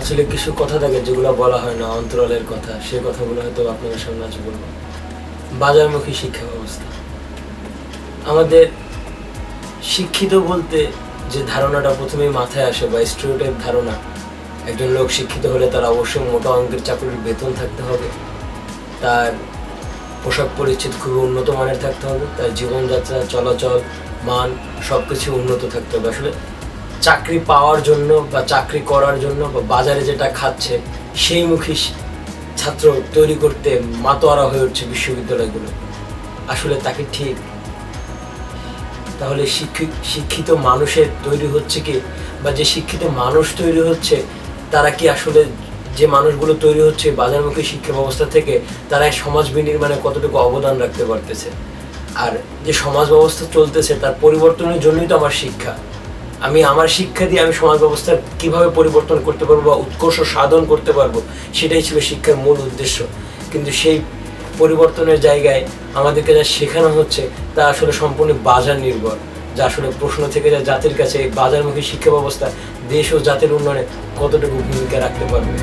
আসলে কিছু কথা থাকে যেগুলো বলা হয় না, অন্তরালের কথা সেই কথাগুলো হয়তো আপনাদের সামনে আজ বলব। বাজারমুখী শিক্ষা ব্যবস্থা। আমাদের শিক্ষিত বলতে যে ধারণাটা প্রথমেই মাথায় আসে বা স্টুডেন্টের ধারণা, একজন লোক শিক্ষিত হলে তার অবশ্যই মোটা অঙ্কের চাকরির বেতন থাকতে হবে, তার পোশাক পরিচ্ছদ খুবই উন্নত মানের থাকতে হবে, তার জীবনযাত্রা, চলাচল, মান সব কিছু উন্নত থাকতে হবে। আসলে চাকরি পাওয়ার জন্য বা চাকরি করার জন্য বা বাজারে যেটা খাচ্ছে, সেই মুখী ছাত্র তৈরি করতে মাতোয়ারা হয়ে উঠছে বিশ্ববিদ্যালয়গুলো। আসলে তাকে ঠিক তাহলে শিক্ষিত শিক্ষিত মানুষের তৈরি হচ্ছে কি? বা যে শিক্ষিত মানুষ তৈরি হচ্ছে, তারা কি আসলে যে মানুষগুলো তৈরি হচ্ছে বাজারমুখী শিক্ষা ব্যবস্থা থেকে, তারা সমাজ বিনির্মাণে কতটুকু অবদান রাখতে পারতেছে? আর যে সমাজ ব্যবস্থা চলতেছে, তার পরিবর্তনের জন্যই তো আমার শিক্ষা। আমি আমার শিক্ষা দিয়ে আমি সমাজ ব্যবস্থার কীভাবে পরিবর্তন করতে পারব বা উৎকর্ষ সাধন করতে পারব, সেটাই ছিল শিক্ষার মূল উদ্দেশ্য। কিন্তু সেই পরিবর্তনের জায়গায় আমাদেরকে যা শেখানো হচ্ছে, তা আসলে সম্পূর্ণ বাজার নির্ভর। যা আসলে প্রশ্ন থেকে যা জাতির কাছে বাজারমুখী শিক্ষা ব্যবস্থা দেশ ও জাতির উন্নয়নে কতটুকু ভূমিকা রাখতে পারবে।